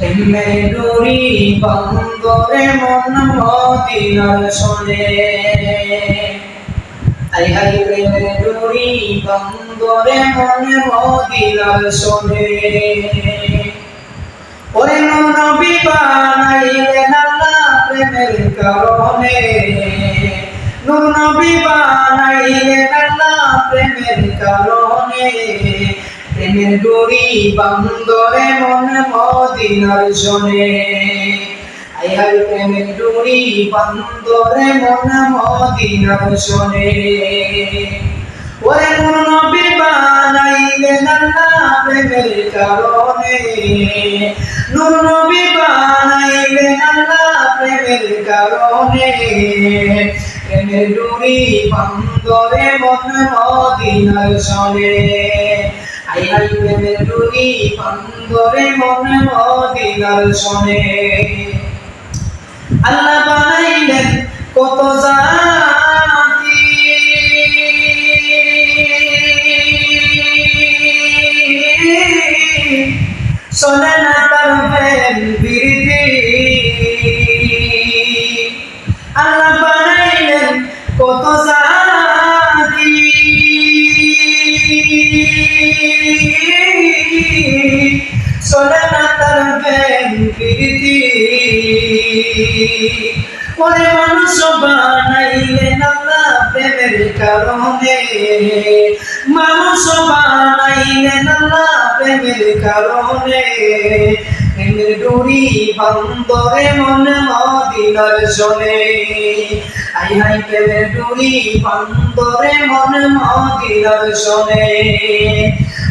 এমে ডুরি বন্দরে মন মদিনার শোনে আই হাই প্রেমের ডুরি বন্দরে মন নবী বানাইলেন আল্লাহ প্রেমের কারণে। নূর নবী আল্লাহ প্রেমের কারণে। প্রেমের ডুরি বন্দরে মন মদিনার শোনে হাই প্রেমের ডুরি বন্দরে মন মদিনার শোনে ওরে নূর নবী বানাইলেন আল্লাহ প্রেমের কারণে। নূর নবী বানাইলেন আল্লাহ প্রেমের কারণে। প্রেমের ডুরি বন্দরে মন মদিনার শোনে আল্লাহ বানাইলেন কত জাতি। শোনে না তার প্রেম শোনে না তার প্রেম বিরতি ওরে মানুষ বানাইলেন আল্লাহ প্রেমের কারণে। মানুষ বানাইলেন আল্লাহ প্রেমের কারণে। প্রেমের ডুরি বন্দরে মন মদিনার শোনে আই হাই, প্রেমের ডুরি বন্দরে মন মদিনার শোনে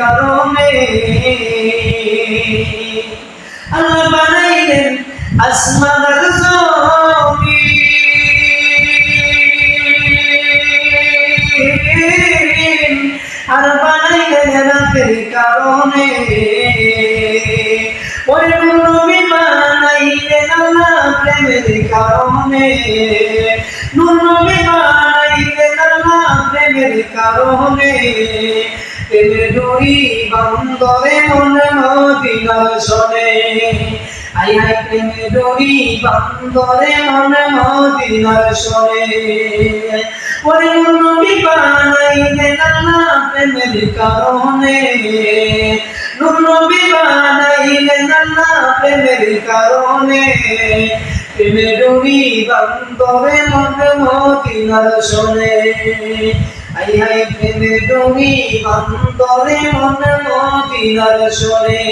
কারণে আল্লাহ বানাইলেন আসমান আর জমিন। আর বানাইলেন রাতের কারণে। ওরে নবী বানাইলেন আল্লাহ প্রেমের কারণে। নূর নবী বানাইলেন আল্লাহ প্রেমের কারণে। প্রেমের ডুরি বন্দরে মন মদিনার শোনে আই হাই প্রেমের ডুরি বন্দরে মন মদিনার শোনে ওরে নবী বানাইলেন আল্লাহ প্রেমের কারণে। আই হাই প্রেমে তুমি অন্তরে মন মদিনার শোনে